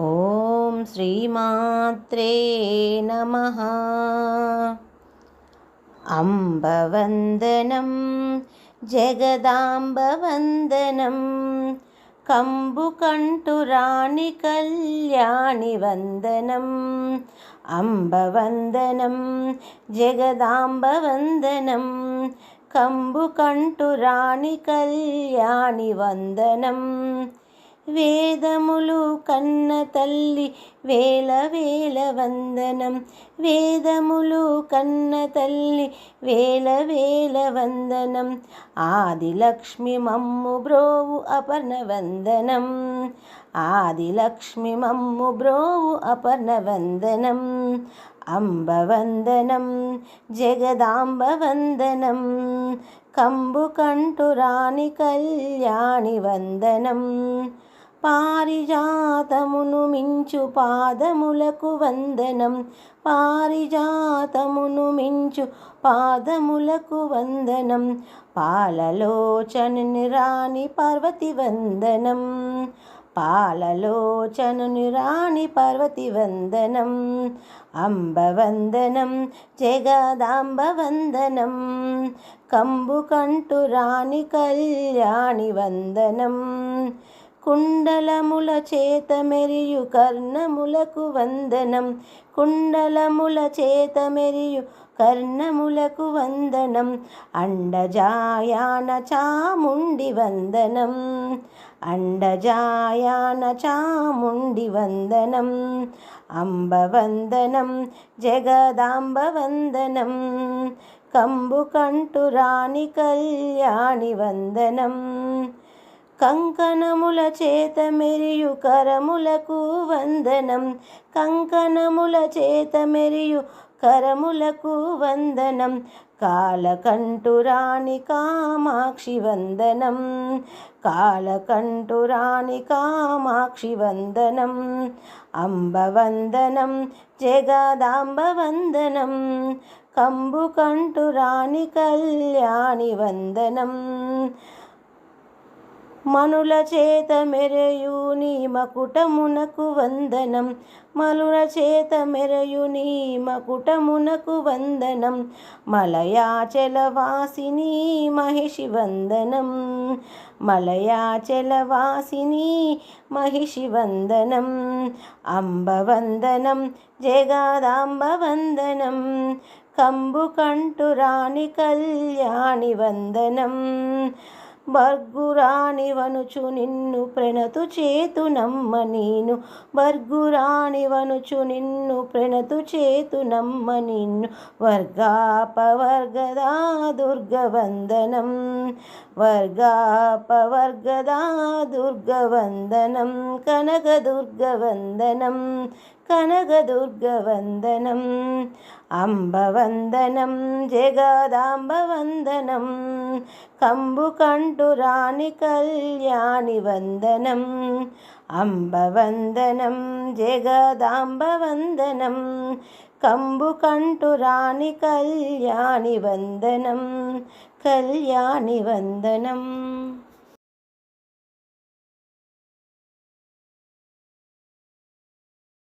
ॐ श्रीमात्रे नमः। अम्बवन्दनं जगदाम्बवन्दनं कम्बुकण्टुराणि कल्याणि वन्दनम् अम्बवन्दनं जगदाम्बवन्दनं कम्बुकण्टुराणि कल्याणि वन्दनम् వేదములు కన్న తల్లి వేల వేల వందనం. వేదములు కన్న తల్లి వేల వేల వందనం. ఆదిలక్ష్మి మమ్ము బ్రోవు అపర్ణ వందనం. ఆదిలక్ష్మి మమ్ము బ్రోవు అపర్ణ వందనం. అంబవందనం జగదాంబవందనం. కంబుకంఠురాణి కళ్యాణి వందనం. పారిజాతమును మించు పాదములకు వందనం. పారిజాతమును మించు పాదములకు వందనం. పాలలోచనని రాణి పార్వతి వందనం. పాలలోచనని రాణి పార్వతి వందనం. అంబవందనం జగదాంబవందనం రాణి కళ్యాణి వందనం. కుండలముల చేత మెరియు కర్ణములకు వందనం. కుండలముల చేత మెరియు కర్ణములకు వందనం. అండజాయాన చాముండి వందనం. అండజాయాన చాముండి వందనం. అంబవందనం కంటు రాణి కళ్యాణి వందనం. కంకణముల చేత మెరియు కరములకు వందనం. కంకణముల చేత మెరియు కరములకు వందనం. కాలకంఠురాణి కామాక్షి వందనం. కాలకంఠురాణి కామాక్షి వందనం. అంబవందనం జగదాంబవందనం. కంబుకంఠురాణి కళ్యాణి వందనం. మనుల చేత మెరయు నీ మకుటమునకు వందనం. మనుల చేత మెరయు నీ మకుటమునకు వందనం. మలయాచలవాసిని మహిషి వందనం. మలయాచలవాసిని మహిషి వందనం. అంబవందనం జగదాంబవందనం కంబుకంఠురాణి కళ్యాణి వందనం. బర్గురాణి వనుచు నిన్ను ప్రణతు చేతు నమ్మ నేను. బర్గురాణి వనుచు నిన్ను ప్రణతు చేతు నమ్మ నిన్ను. వర్గాపవర్గదా దుర్గవందనం. వర్గాపవర్గదా దుర్గవందనం కనక దుర్గవందనం కనకదుర్గవందనం. అంబవందనం జగదాంబవందనం కంబుకంఠురాణి కళ్యాణి వందనం అంబవందనం జగదాంబవందనం కంబుకంఠురాణి కళ్యాణి వందనం కళ్యాణి వందనం